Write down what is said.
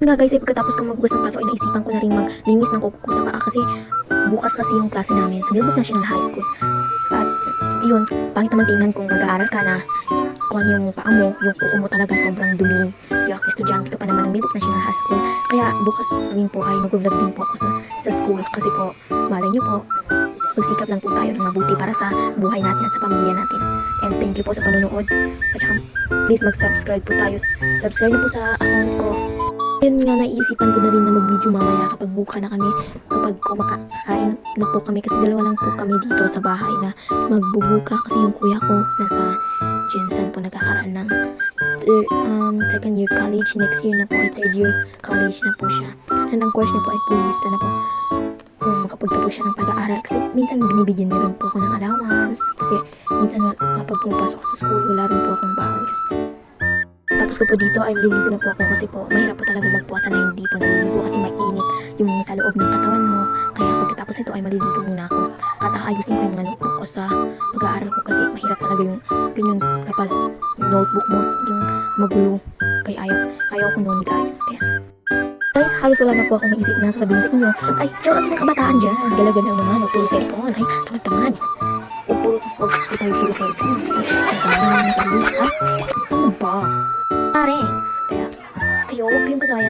Nga guys, eh, pagkatapos ko magbukas ng plato ay naisipan ko na rin maglinis ng kuko ko sa paa kasi bukas kasi yung klase namin sa Millbrook National High School. At yun, pangit naman tingnan kung mag-aaral ka na kung ano yung paa mo, yung kuko mo talaga sobrang dumi. Yak, estudyante ka pa naman ng Millbrook National High School. Kaya bukas rin po ay mag-vlog din po ako sa, sa school kasi po, malay niyo po, magsikap lang po tayo ng mabuti para sa buhay natin at sa pamilya natin. And thank you po sa panonood. At saka, please mag-subscribe po tayo. Subscribe na po sa account ko. Yun nga, naiisipan ko na rin na mag-video mamaya kapag buka na kami, kapag kumakakain na po kami kasi dalawa lang po kami dito sa bahay na magbubuka kasi yung kuya ko nasa Jensen po nag-aaral ng third, um, second year college. Next year na po ay third year college na po siya. And ang course niya po ay police na po kung makapagtapos siya ng pag-aaral kasi minsan binibigyan niya rin po ako ng allowance kasi minsan kapag pumapasok sa school wala rin po akong baon kasi tapos ko po dito ay maliligo na po ako kasi po mahirap po talaga magpuasa na hindi po naliligo kasi mainit yung sa loob ng katawan mo kaya pagkatapos nito ay maliligo muna ako at aayusin ko yung mga notebook ko sa pag-aaral ko kasi mahirap talaga yung ganyan kapag notebook mo yung magulo kaya ayaw, ayaw ko noon guys kaya Guys, halos wala na po akong maisip na sasabihin sa inyo. Ay, shout out sa kabataan dyan. Galagan lang naman, o puro cellphone. Ay, tamad-tamad. O puro, o puro tayo puro cellphone. Ay, tamad naman sa buhay. Ah, ano ba? 말해. 그 여우 핑크도 아야.